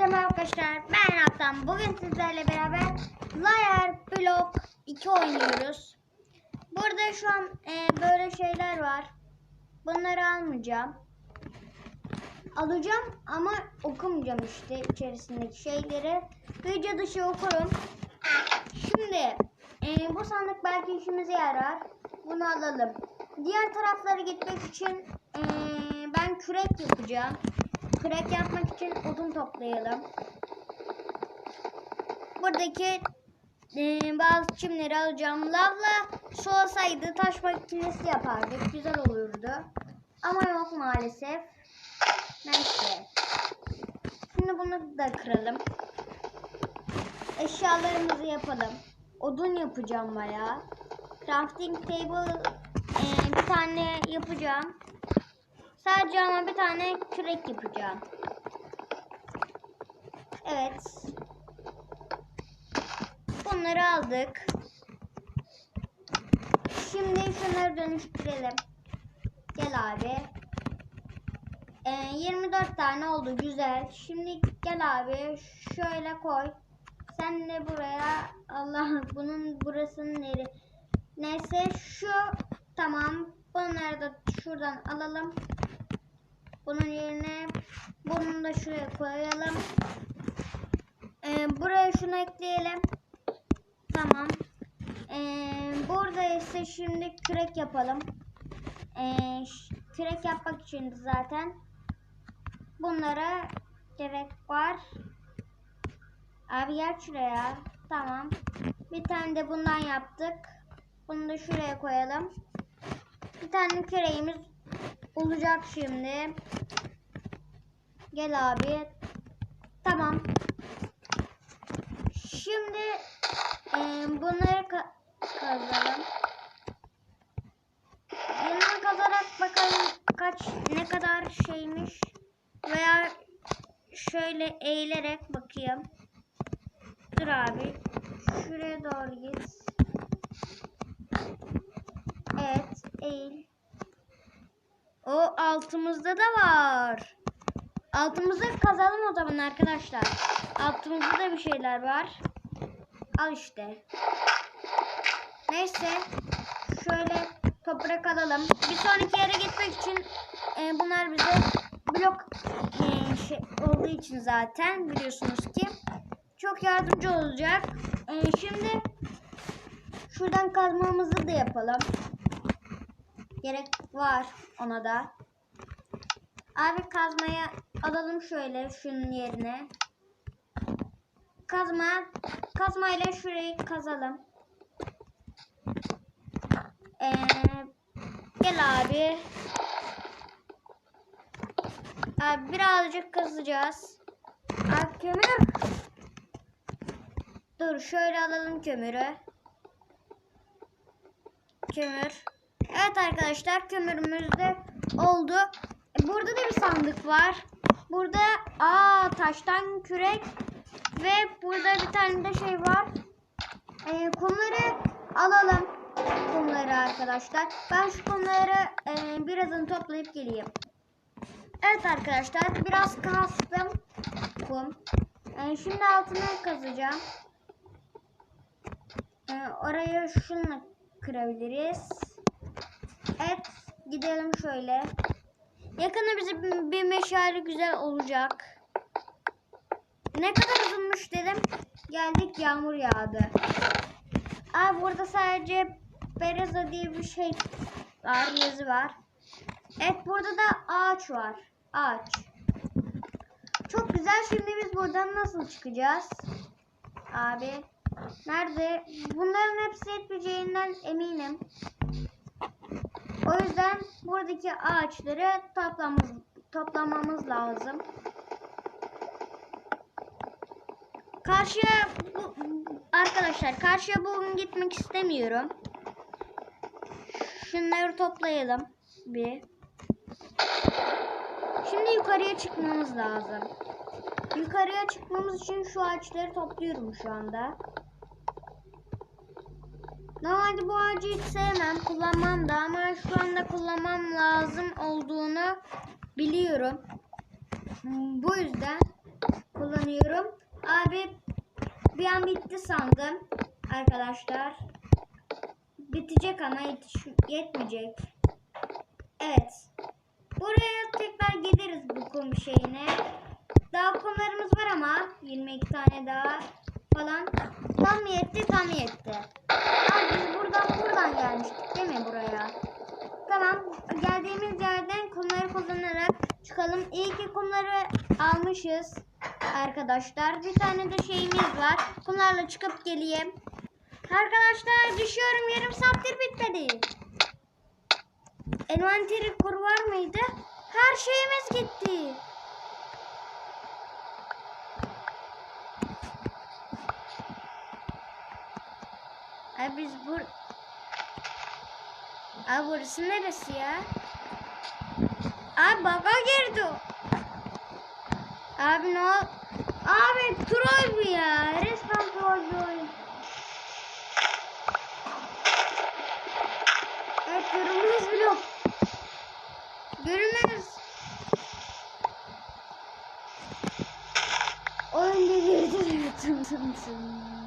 merhaba arkadaşlar. Ben Hakan. Bugün sizlerle beraber Liar Block 2 oynuyoruz. Burada şu an e, böyle şeyler var. Bunları almayacağım. Alacağım ama okumayacağım işte içerisindeki şeyleri. Video dışı okurum. Şimdi e, bu sandık belki işimize yarar. Bunu alalım. Diğer taraflara gitmek için e, ben kürek yapacağım. Kürek yapmak için odun toplayalım. Buradaki e, bazı çimleri alacağım. Lavla su olsaydı taş makinesi yapardık. Güzel olurdu. Ama yok maalesef. Neyse. Şimdi bunu da kıralım. Eşyalarımızı yapalım. Odun yapacağım bayağı. Crafting table e, bir tane yapacağım. Sadece ama bir tane kürek yapacağım. Evet. Bunları aldık. Şimdi şunları dönüştürelim. Gel abi. Ee, 24 tane oldu güzel. Şimdi gel abi şöyle koy. Sen de buraya Allah bunun burasının neri. Neyse şu tamam. Bunları da şuradan alalım. Bunun yerine bunu da şuraya koyalım. Ee, buraya şunu ekleyelim. Tamam. Ee, burada ise şimdi kürek yapalım. Ee, kürek yapmak için zaten bunlara gerek var. Abi gel şuraya. Tamam. Bir tane de bundan yaptık. Bunu da şuraya koyalım. Bir tane küreğimiz olacak şimdi. Gel abi. Tamam. Şimdi e, bunları ka- kazalım. Yanına kazarak bakalım kaç ne kadar şeymiş veya şöyle eğilerek bakayım. Dur abi. Şuraya doğru git. Evet, eğil. O altımızda da var. Altımızda kazalım o zaman arkadaşlar. Altımızda da bir şeyler var. Al işte. Neyse. Şöyle toprak alalım. Bir sonraki yere gitmek için e, bunlar bize blok e, şey olduğu için zaten biliyorsunuz ki çok yardımcı olacak. E, şimdi şuradan kazmamızı da yapalım. Gerek var ona da. Abi kazmaya alalım şöyle şunun yerine. Kazma kazmayla şurayı kazalım. Ee, gel abi. Abi birazcık kazacağız. Abi kömür. Dur şöyle alalım kömürü. Kömür. Evet arkadaşlar kömürümüz de oldu. E, Burada da bir sandık var. Burada aa taştan kürek ve burada bir tane de şey var. E, kumları alalım. Kumları arkadaşlar. Ben şu kumları e, birazını toplayıp geleyim. Evet arkadaşlar biraz kastım kum. E, şimdi altını kazacağım. E, orayı şununla kırabiliriz. Evet gidelim şöyle. Yakında bize bir, bir meşale güzel olacak. Ne kadar uzunmuş dedim. Geldik yağmur yağdı. Aa burada sadece Bereza diye bir şey var yazı var. Evet burada da ağaç var. Ağaç. Çok güzel. Şimdi biz buradan nasıl çıkacağız? Abi. Nerede? Bunların hepsi yetmeyeceğinden eminim. O yüzden buradaki ağaçları toplamamız, toplamamız lazım. Karşıya bu, arkadaşlar karşıya bugün gitmek istemiyorum. Şunları toplayalım bir. Şimdi yukarıya çıkmamız lazım. Yukarıya çıkmamız için şu ağaçları topluyorum şu anda. Normalde bu ağacı hiç sevmem, kullanmam da ama şu anda kullanmam lazım olduğunu biliyorum. Bu yüzden kullanıyorum. Abi bir an bitti sandım arkadaşlar. Bitecek ama yetiş- yetmeyecek. Evet. Buraya tekrar gideriz bu kum şeyine. Daha kumlarımız var ama 22 tane daha falan. Tam yetti tam yetti. Abi biz buradan buradan gelmiştik değil mi buraya? Tamam. Geldiğimiz yerden kumları kullanarak çıkalım. İyi ki kumları almışız arkadaşlar. Bir tane de şeyimiz var. Kumlarla çıkıp geleyim. Arkadaşlar düşüyorum. Yarım saattir bitmedi. Envanteri kur var mıydı? Her şeyimiz gitti. Ay biz bur... Abi burası neresi ya? Abi baga girdi o. Abi ne ol? Abi troll bu ya. Resmen troll bir oyun. Evet görünmez blok. Görünmez. Oyun delirdi. Tım tım tım.